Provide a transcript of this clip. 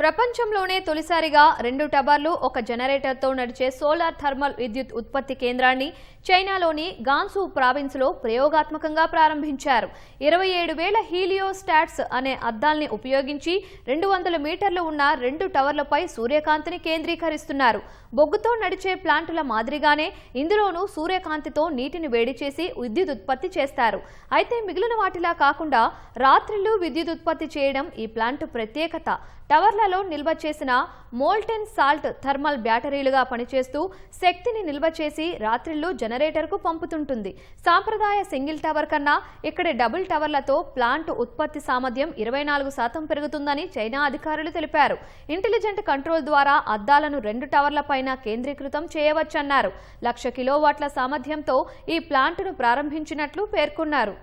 ప్రపంచంలోనే తొలిసారిగా రెండు టవర్లు ఒక జనరేటర్తో నడిచే సోలార్ థర్మల్ విద్యుత్ ఉత్పత్తి కేంద్రాన్ని చైనాలోని గాన్సు ప్రావిన్స్లో ప్రయోగాత్మకంగా ప్రారంభించారు. ఇరవై ఏడు వేల హీలియోస్టాట్స్ అనే అద్దాల్ని ఉపయోగించి రెండు వందల మీటర్లు ఉన్న రెండు టవర్లపై సూర్యకాంతిని కేంద్రీకరిస్తున్నారు. బొగ్గుతో నడిచే ప్లాంటుల మాదిరిగానే ఇందులోనూ సూర్యకాంతితో నీటిని వేడి చేసి విద్యుత్ ఉత్పత్తి చేస్తారు. అయితే మిగిలిన వాటిలా కాకుండా రాత్రిళ్ళు విద్యుత్ ఉత్పత్తి చేయడం ఈ ప్లాంట్ ప్రత్యేకత. టవర్ల టవర్లలో నిల్వ చేసిన మోల్టెన్ సాల్ట్ థర్మల్ బ్యాటరీలుగా పనిచేస్తూ శక్తిని నిల్వ చేసి రాత్రిళ్ళు జనరేటర్కు పంపుతుంటుంది. సాంప్రదాయ సింగిల్ టవర్ కన్నా ఇక్కడి డబుల్ టవర్లతో ప్లాంట్ ఉత్పత్తి సామర్థ్యం ఇరవై నాలుగు శాతం పెరుగుతుందని చైనా అధికారులు తెలిపారు. ఇంటెలిజెంట్ కంట్రోల్ ద్వారా అద్దాలను రెండు టవర్లపైన కేంద్రీకృతం చేయవచ్చన్నారు. లక్ష కిలోవాట్ల సామర్థ్యంతో ఈ ప్లాంటును ప్రారంభించినట్లు పేర్కొన్నారు.